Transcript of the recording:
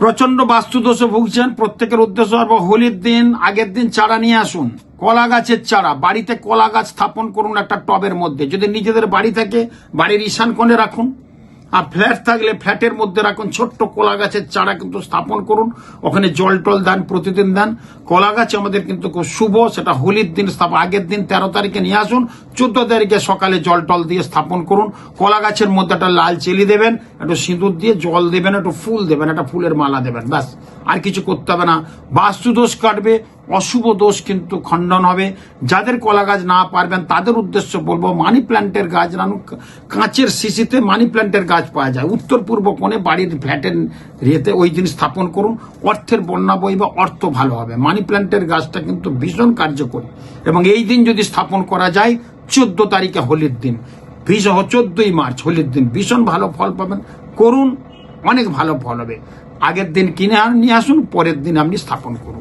প্রচণ্ড বাস্তুদোষে ভুগছেন। প্রত্যেকের উদ্দেশ্য হোলির দিন, আগের দিন চারা নিয়ে আসুন। কলা গাছের চারা, বাড়িতে কলা গাছ স্থাপন করুন একটা টবের মধ্যে। যদি নিজেদের বাড়ি থাকে, বাড়ির ঈশান কোণে রাখুন। আর ফ্ল্যাট থাকলে ফ্ল্যাটের মধ্যে রাখুন ছোট্ট কলা গাছের চারা কিন্তু স্থাপন করুন। ওখানে জল টল দেন, প্রতিদিন দেন। কলা গাছ আমাদের কিন্তু খুব শুভ, সেটা হোলির দিন স্থাপন আগের দিন তেরো তারিখে নিয়ে আসুন। চোদ্দ তারিখে সকালে জল টল দিয়ে স্থাপন করুন। কলা গাছের মধ্যে একটা লাল চেলি দেবেন, একটু সিঁদুর দিয়ে জল দেবেন, একটু ফুল দেবেন, একটা ফুলের মালা দেবেন, ব্যাস। আর কিছু করতে হবে না। বাস্তু দোষ কাটবে অশুভ দোষ কিন্তু খণ্ডন হবে। যাদের কলা গাছ না পারবেন, তাদের উদ্দেশ্য বলব, মানি প্ল্যান্টের গাছ রানু, কাঁচের শিশিতে মানি প্ল্যান্টের গাছ পাওয়া যায়। উত্তর পূর্ব কোণে বাড়ির ফ্ল্যাটের রিয়েতে ওই জিনিস স্থাপন করুন। অর্থের বন্যা বই বা অর্থ ভালো হবে। মানি প্ল্যান্টের গাছটা কিন্তু ভীষণ কার্যকরী। এবং এই দিন যদি স্থাপন করা যায়, চোদ্দ তারিখে হোলির দিন। ভীষণ চোদ্দই মার্চ, হোলির দিন। ভীষণ ভালো ফল পাবেন। করুন, অনেক ভালো ফল হবে। আগের দিন কিনে নিয়ে আসুন, পরের দিন আপনি স্থাপন করুন।